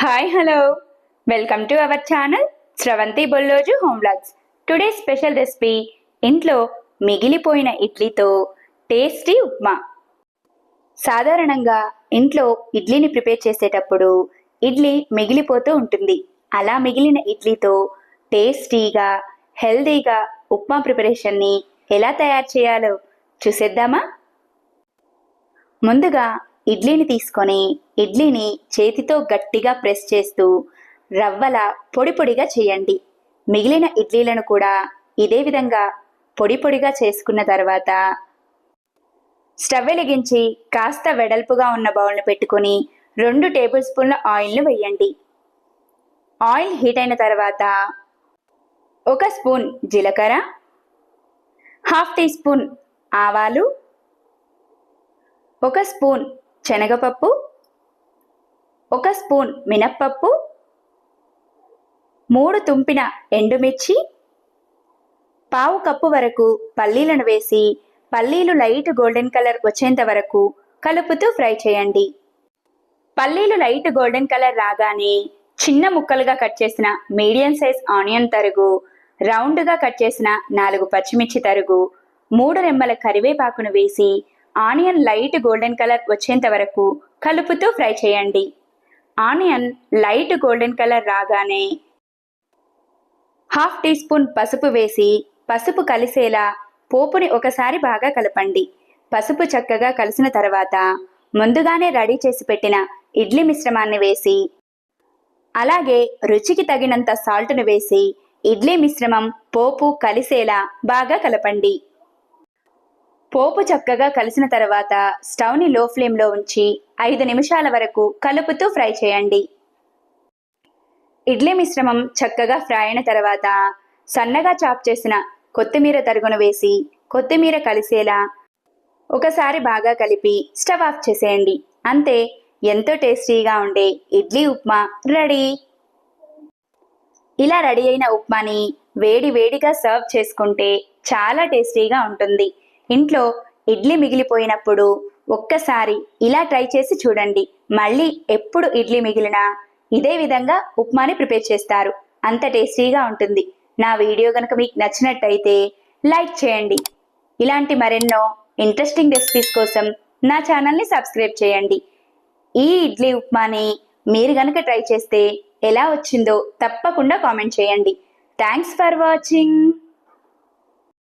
Hi hello welcome to our channel Sravanthi Bolloju homelogs today special recipe ఇంట్లో మిగిలిపోయిన ఇడ్లీతో tasty upma. సాధారణంగా ఇంట్లో ఇడ్లీని prepare చేసేటప్పుడు ఇడ్లీ మిగిలిపోతూ ఉంటుంది. అలా మిగిలిన ఇడ్లీతో టేస్టీగా హెల్దీగా ఉప్మా ప్రిపరేషన్ని ఎలా తయారు చేయాలో చూసేద్దామా? ముందుగా ఇడ్లీని తీసుకొని ఇడ్లీని చేతితో గట్టిగా ప్రెస్ చేస్తూ రవ్వల పొడి పొడిగా చేయండి. మిగిలిన ఇడ్లీలను కూడా ఇదే విధంగా పొడి పొడిగా చేసుకున్న తర్వాత స్టవ్ వెలిగించి కాస్త వెడల్పుగా ఉన్న బౌల్ను పెట్టుకొని రెండు టేబుల్ స్పూన్ల ఆయిల్ను వేయండి. ఆయిల్ హీట్ అయిన తర్వాత ఒక స్పూన్ జీలకర్ర హాఫ్ టీ స్పూన్ ఆవాలు ఒక స్పూన్ శనగపప్పు ఒక స్పూన్ మినప్పప్పు మూడు తుంపిన ఎండుమిర్చి పావు కప్పు వరకు పల్లీలను వేసి పల్లీలు లైట్ గోల్డెన్ కలర్ వచ్చేంత వరకు కలుపుతూ ఫ్రై చేయండి. పల్లీలు లైట్ గోల్డెన్ కలర్ రాగానే చిన్న ముక్కలుగా కట్ చేసిన మీడియం సైజ్ ఆనియన్ తరుగు రౌండ్గా కట్ చేసిన నాలుగు పచ్చిమిర్చి తరుగు మూడు రెమ్మల కరివేపాకును వేసి ఆనియన్ లైట్ గోల్డెన్ కలర్ వచ్చేంత వరకు కలుపుతూ ఫ్రై చేయండి. ఆనియన్ లైట్ గోల్డెన్ కలర్ రాగానే హాఫ్ టీ స్పూన్ పసుపు వేసి పసుపు కలిసేలా పోపుని ఒకసారి బాగా కలపండి. పసుపు చక్కగా కలిసిన తర్వాత ముందుగానే రెడీ చేసి పెట్టిన ఇడ్లీ మిశ్రమాన్ని వేసి అలాగే రుచికి తగినంత సాల్ట్ను వేసి ఇడ్లీ మిశ్రమం పోపు కలిసేలా బాగా కలపండి. పోపు చక్కగా కలిసిన తర్వాత స్టవ్ని లో ఫ్లేమ్లో ఉంచి ఐదు నిమిషాల వరకు కలుపుతూ ఫ్రై చేయండి. ఇడ్లీ మిశ్రమం చక్కగా ఫ్రై అయిన తర్వాత సన్నగా చాప్ చేసిన కొత్తిమీర తరుగును వేసి కొత్తిమీర కలిసేలా ఒకసారి బాగా కలిపి స్టవ్ ఆఫ్ చేసేయండి. అంతే ఎంతో టేస్టీగా ఉండే ఇడ్లీ ఉప్మా రెడీ. ఇలా రెడీ అయిన ఉప్మాని వేడి వేడిగా సర్వ్ చేసుకుంటే చాలా టేస్టీగా ఉంటుంది. ఇంట్లో ఇడ్లీ మిగిలిపోయినప్పుడు ఒక్కసారి ఇలా ట్రై చేసి చూడండి. మళ్ళీ ఎప్పుడు ఇడ్లీ మిగిలినా ఇదే విధంగా ఉప్మాని ప్రిపేర్ చేస్తారు. అంత టేస్టీగా ఉంటుంది. నా వీడియో కనుక మీకు నచ్చినట్టయితే లైక్ చేయండి. ఇలాంటి మరెన్నో ఇంట్రెస్టింగ్ రెసిపీస్ కోసం నా ఛానల్ని సబ్స్క్రైబ్ చేయండి. ఈ ఇడ్లీ ఉప్మాని మీరు గనక ట్రై చేస్తే ఎలా వచ్చిందో తప్పకుండా కామెంట్ చేయండి. Thanks for watching.